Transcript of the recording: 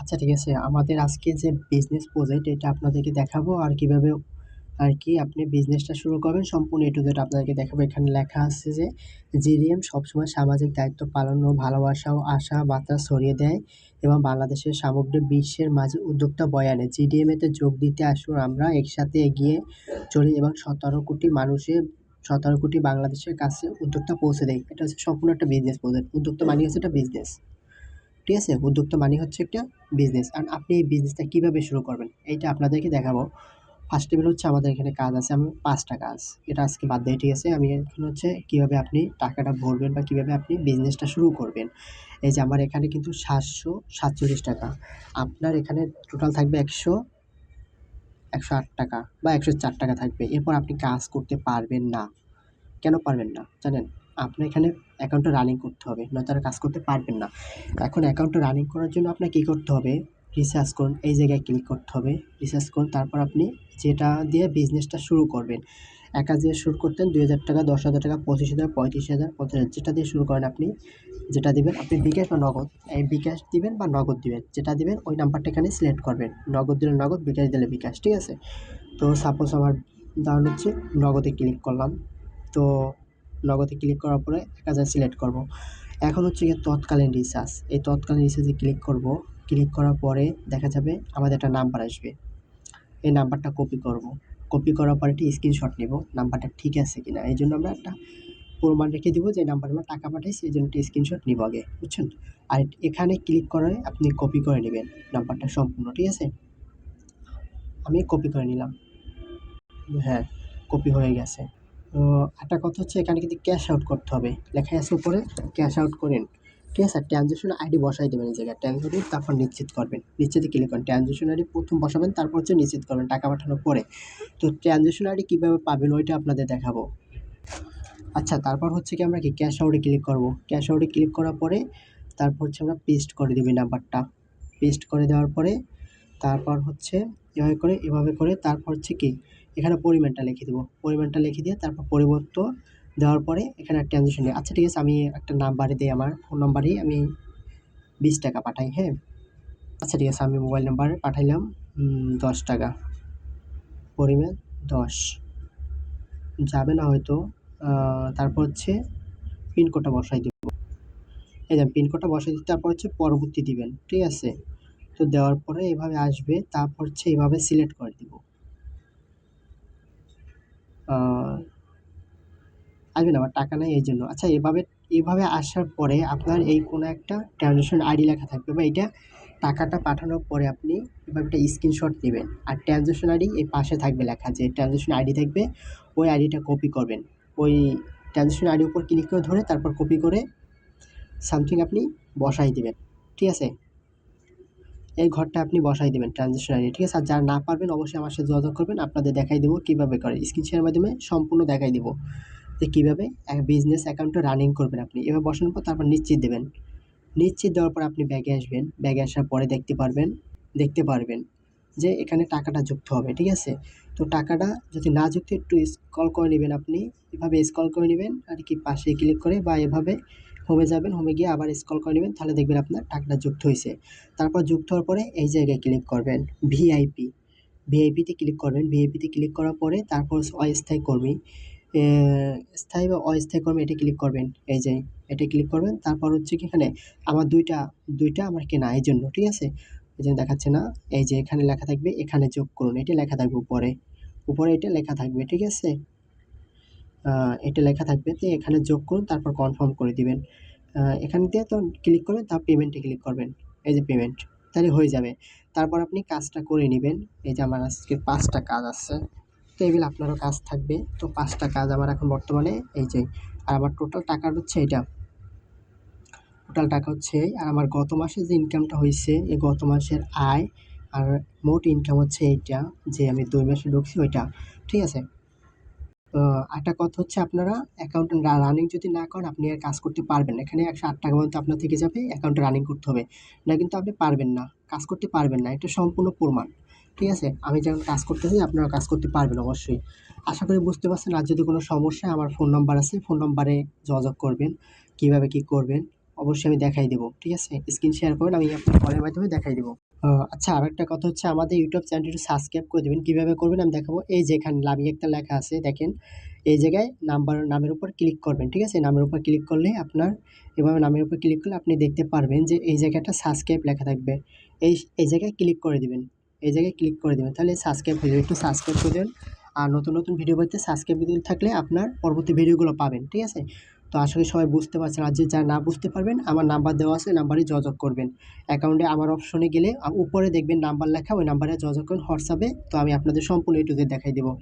আচ্ছা ঠিক আছে, আমাদের আজকে যে বিজনেস প্রজেক্ট এটা আপনাদেরকে দেখাবো আর কীভাবে আর কি আপনি বিজনেসটা শুরু করবেন সম্পূর্ণ এটু যেটা আপনাদেরকে দেখাবো। এখানে লেখা আছে যে জিডিএম সবসময় সামাজিক দায়িত্ব পালন ও ভালোবাসা ও আশা বার্তা ছড়িয়ে দেয় এবং বাংলাদেশের সামগ্রিক বিশ্বের মাঝে উদ্যোক্তা বয়ানে জিডিএম এতে যোগ দিতে আসুন আমরা, একসাথে এগিয়ে চলি এবং সতেরো কোটি মানুষের, সতেরো কোটি বাংলাদেশের কাছে উদ্যোক্তা পৌঁছে দেয়। এটা হচ্ছে সম্পূর্ণ একটা বিজনেস প্রজেক্ট উদ্যোক্তা মানে হচ্ছে একটা বিজনেস ঠিক আছে? উদ্যোক্তা মানে হচ্ছে একটা বিজনেস আর আপনি এই বিজনেসটা কীভাবে শুরু করবেন? এইটা আপনাদেরকে দেখাবো। ফার্স্ট টেবিল হচ্ছে আমাদের এখানে কাজ আছে। আমি পাঁচটা কাজ। এটা আজকে বাদ দিয়ে ঠিক আছে? আমি এখন হচ্ছে কীভাবে আপনি টাকাটা ভরবেন বা কীভাবে আপনি বিজনেসটা শুরু করবেন। এই যে আমার এখানে কিন্তু সাতশো সাতচল্লিশ টাকা। আপনার এখানে টোটাল থাকবে একশো একশো আট টাকা বা একশো চার টাকা থাকবে। এরপর আপনি কাজ করতে পারবেন না। কেন পারবেন না? জানেন? আপনার এখানে অ্যাকাউন্টটা রানিং করতে হবে, নয়তো আর কাজ করতে পারবেন না। এখন অ্যাকাউন্টটা রানিং করার জন্য আপনাকে কী করতে হবে? রিসার্চ করুন, এই জায়গায় ক্লিক করতে হবে। রিসার্চ করুন, তারপর আপনি যেটা দিয়ে বিজনেসটা শুরু করবেন। একা দিয়ে শুরু করতেন, দুই হাজার টাকা, দশ হাজার টাকা, পঁচিশ হাজার, পঁয়ত্রিশ হাজার, পঞ্চাশ হাজার, যেটা দিয়ে শুরু করেন আপনি, যেটা দিবেন, আপনি বিকাশ বা নগদ, এই বিকাশ দিবেন বা নগদ দিবেন, যেটা দিবেন, ওই নাম্বারটা এখানে সিলেক্ট করবেন। নগদ দিলে নগদ, বিকাশ দিলে বিকাশ, ঠিক আছে? তো সাপোজ আমার উদাহরণ হচ্ছে, নগদে ক্লিক করলাম। তো নগদে ক্লিক করার পরে এক হাজার সিলেক্ট করব। এখন হচ্ছে গিয়ে তৎকালীন রিচার্জ এই তৎকালীন রিচার্জে ক্লিক করব। ক্লিক করার পরে দেখা যাবে আমাদের একটা নাম্বার আসবে। এই নাম্বারটা কপি করব। কপি করার পরে একটি স্ক্রিনশট নেব। নাম্বারটা ঠিক আছে কিনা। এই জন্য আমরা একটা প্রমাণ রেখে দিব যে নাম্বারে আমরা টাকা পাঠাইছি। এই জন্য একটা স্ক্রিনশট নিব আগে। বুঝছেন? আর এখানে ক্লিক করে আপনি কপি করে নেবেন নাম্বারটা সম্পূর্ণ। ঠিক আছে? আমি কপি করে নিলাম। হ্যাঁ কপি হয়ে গেছে। তো একটা কথা হচ্ছে এখানে কিন্তু ক্যাশ আউট করতে হবে। লেখা আছে উপরে ক্যাশ আউট করেন। ঠিক আছে? ট্রানজ্যাকশন আইডি বসাই দেবেন এই জায়গায়। ট্রানজ্যাকশন তারপর নিশ্চিত করবেন। নিশ্চিতে ক্লিক করেন ট্রানজ্যাকশন আইডি প্রথম বসাবেন, তারপর হচ্ছে নিশ্চিত করবেন টাকা পাঠানোর পরে। তো ট্রানজ্যাকশন আইডি কীভাবে পাবেন ওইটা আপনাদের দেখাবো। আচ্ছা তারপর হচ্ছে কি আমরা কি ক্যাশ আউটে ক্লিক করব? ক্যাশ আউটে ক্লিক করার পরে তারপর হচ্ছে আমরা পেস্ট করে দেবো নাম্বারটা পেস্ট করে দেওয়ার পরে তারপর হচ্ছে এভাবে করে এভাবে করে, তারপর হচ্ছে কি এখানে পরিমাণটা লিখে দেবো। পরিমাণটা লিখে দিয়ে তারপর পরিবর্তন দেওয়ার পরে এখানে একটা ট্রানজ্যাকশন দিই আচ্ছা ঠিক আছে, আমি একটা নাম্বারে দিই আমার ফোন নাম্বারেই আমি বিশ টাকা পাঠাই হ্যাঁ? আচ্ছা ঠিক আছে, আমি মোবাইল নাম্বারে পাঠাইলাম দশ টাকা। পরিমাণ দশ। যাবে না হয়তো তারপর হচ্ছে পিনকোডটা বসাই দেবো। এই যে পিনকোডটা বসাই দিতে তারপর হচ্ছে পরবর্তী দিবেন, ঠিক আছে? তো দেওয়ার পরে এভাবে আসবে, তারপর হচ্ছে এভাবে সিলেক্ট করে আসবে না, আমার টাকা নেই এই জন্য। আচ্ছা এভাবে এভাবে আসার পরে আপনার এই কোনো একটা ট্রানজ্যাকশন আইডি লেখা থাকবে বা এটা টাকাটা পাঠানোর পরে আপনি এভাবে একটা স্ক্রিনশট নেবেন আর ট্রানজ্যাকশন আইডি এই পাশে থাকবে লেখা যে ট্রানজ্যাকশন আইডি থাকবে, ওই আইডিটা কপি করবেন। ওই ট্রানজ্যাকশন আইডির উপর ক্লিক করে ধরে তারপর কপি করে সামথিং আপনি বসাই দিবেন। ঠিক আছে? এই ঘরটা আপনি বসাই দেবেন ট্রানজ্যাকশন আইডি ঠিক আছে? আর যারা না পারবেন অবশ্যই আমার সাথে যোগাযোগ করবেন, আপনাদের দেখাই দেবো কীভাবে করে। স্ক্রিন শেয়ার মাধ্যমে সম্পূর্ণ দেখাই দেবো যে কীভাবে এক বিজনেস অ্যাকাউন্টটা রানিং করবেন আপনি। এভাবে বসানোর পর তারপর নিশ্চিত দেবেন। নিশ্চিত দেওয়ার পর আপনি ব্যাগে আসবেন, ব্যাগে আসার পরে দেখতে পারবেন দেখতে পারবেন যে এখানে টাকাটা যুক্ত হবে, ঠিক আছে? তো টাকাটা যদি না যুক্ত, একটু স্কল করে নেবেন আপনি। এভাবে স্কল করে নেবেন, আর কি পাশে ক্লিক করে বা এভাবে হোমে যাবেন হোমে গিয়ে আবার স্কল করে নেবেন, তাহলে দেখবেন আপনার টাকাটা যুক্ত হয়েছে। তারপর যুক্ত হওয়ার পরে এই জায়গায় ক্লিক করবেন ভিআইপি ভিআইপিতে ক্লিক করবেন। ভিআইপিতে ক্লিক করার পরে তারপর অস্থায়ী কর্মী স্থায়ী বা অস্থায়ী কর্মী এটা ক্লিক করবেন। এই যে এটা ক্লিক করবেন, তারপর হচ্ছে কি এখানে আমার দুইটা দুইটা আমার কেনা, এই জন্য, ঠিক আছে? এই জন্য দেখাচ্ছে না, এই যে এখানে লেখা থাকবে, এখানে যোগ করুন, এটা লেখা থাকবে উপরে। উপরে এটা লেখা থাকবে, ঠিক আছে? এটা লেখা থাকবে, তো এখানে যোগ করুন, তারপর কনফার্ম করে দিবেন। এখান দিয়ে তো ক্লিক করবেন তার পেমেন্টে ক্লিক করবেন। এই যে পেমেন্ট তাহলে হয়ে যাবে। তারপর আপনি কাজটা করে নেবেন। এই যে আমার আজকে পাঁচটা কাজ আছে তো এগুলো আপনারও কাজ থাকবে। তো পাঁচটা কাজ আমার এখন বর্তমানে, এই যে, আর আমার টোটাল টাকা হচ্ছে এটা। টোটাল টাকা হচ্ছে আর আমার গত মাসে যে ইনকামটা হয়েছে, এই গত মাসের আয়, আর মোট ইনকাম হচ্ছে এইটা, যে আমি দুই মাসে ঢুকছি ওইটা। ঠিক আছে? একটা কথা হচ্ছে আপনারা অ্যাকাউন্ট রানিং যদি না করেন, আপনি আর কাজ করতে পারবেন না। এখানে একশো আট টাকা পর্যন্ত আপনার থেকে যাবে অ্যাকাউন্ট রানিং করতে হবে। না কিন্তু আপনি পারবেন না, কাজ করতে পারবেন না, এটা সম্পূর্ণ প্রমাণ। ঠিক আছে? আমি যেমন কাজ করতে করতেছি আপনারা কাজ করতে পারবেন অবশ্যই। আশা করি বুঝতে পারছেন, আর যদি কোনো সমস্যা আমার ফোন নাম্বার আছে ফোন নাম্বারে যোগাযোগ করবেন, কীভাবে কী করবেন। অবশ্যই আমি দেখাই দেবো, ঠিক আছে? স্ক্রিন শেয়ার করুন, আমি আপনার কলের মাধ্যমে দেখাই দেবো। আচ্ছা আর একটা কথা হচ্ছে, আমাদের ইউটিউব চ্যানেলটি সাবস্ক্রাইব করে দেবেন। কীভাবে করবেন আমি দেখাবো। এই যে এখানে লাভি একটা লেখা আছে, দেখেন। এই জায়গায় নাম্বার নামের উপর ক্লিক করবেন, ঠিক আছে? নামের উপর ক্লিক করলে আপনার, এভাবে নামের উপর ক্লিক করলে আপনি দেখতে পারবেন যে এই জায়গাটা সাবস্ক্রাইব লেখা থাকবে। এই এই জায়গায় ক্লিক করে দিবেন। এই জায়গায় ক্লিক করে দেবেন। তাহলে সাবস্ক্রাইব হয়ে যাবে। একটু সাবস্ক্রাইব করে দেবেন। আর নতুন নতুন ভিডিও পেতে সাবস্ক্রাইব করে থাকলে আপনার পরবর্তী ভিডিওগুলো পাবেন, ঠিক আছে? তো আসলে সবাই বুঝতে পারছেন। আর যে যা না বুঝতে পারবেন, আমার নাম্বার দেওয়া আছে নাম্বারে যোগাযোগ করবেন। অ্যাকাউন্টে আমার অপশনে গেলে উপরে দেখবেন নাম্বার লেখা, ওই নাম্বারে যোগাযোগ করুন হোয়াটসঅ্যাপে তো আমি আপনাদের সম্পূর্ণ এটুকু দেখাই দেবো।